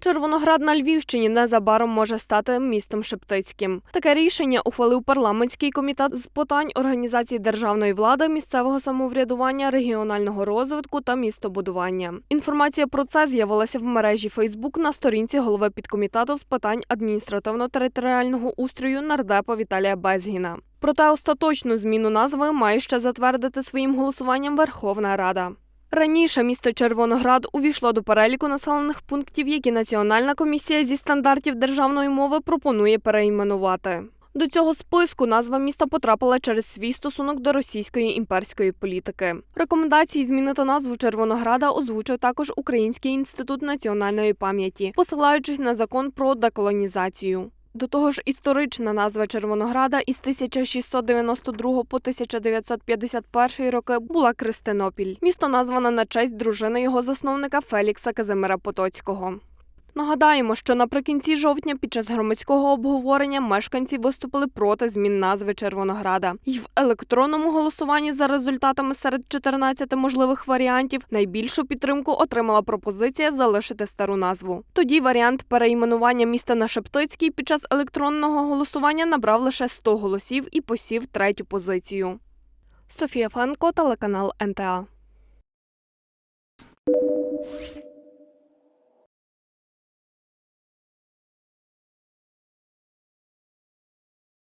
Червоноград на Львівщині незабаром може стати містом Шептицьким. Таке рішення ухвалив парламентський комітет з питань організації державної влади, місцевого самоврядування, регіонального розвитку та містобудування. Інформація про це з'явилася в мережі Фейсбук на сторінці голови підкомітету з питань адміністративно-територіального устрою нардепа Віталія Безгіна. Проте остаточну зміну назви має ще затвердити своїм голосуванням Верховна Рада. Раніше місто Червоноград увійшло до переліку населених пунктів, які Національна комісія зі стандартів державної мови пропонує перейменувати. До цього списку назва міста потрапила через свій стосунок до російської імперської політики. Рекомендації змінити назву Червонограда озвучив також Український інститут національної пам'яті, посилаючись на закон про деколонізацію. До того ж, історична назва Червонограда із 1692 по 1951 роки була Кристинопіль. Місто назване на честь дружини його засновника Фелікса Казимира Потоцького. Нагадаємо, що наприкінці жовтня під час громадського обговорення мешканці виступили проти змін назви Червонограда. І в електронному голосуванні за результатами серед 14 можливих варіантів найбільшу підтримку отримала пропозиція залишити стару назву. Тоді варіант перейменування міста на Шептицький під час електронного голосування набрав лише 100 голосів і посів третю позицію. Софія Фанко, телеканал НТА.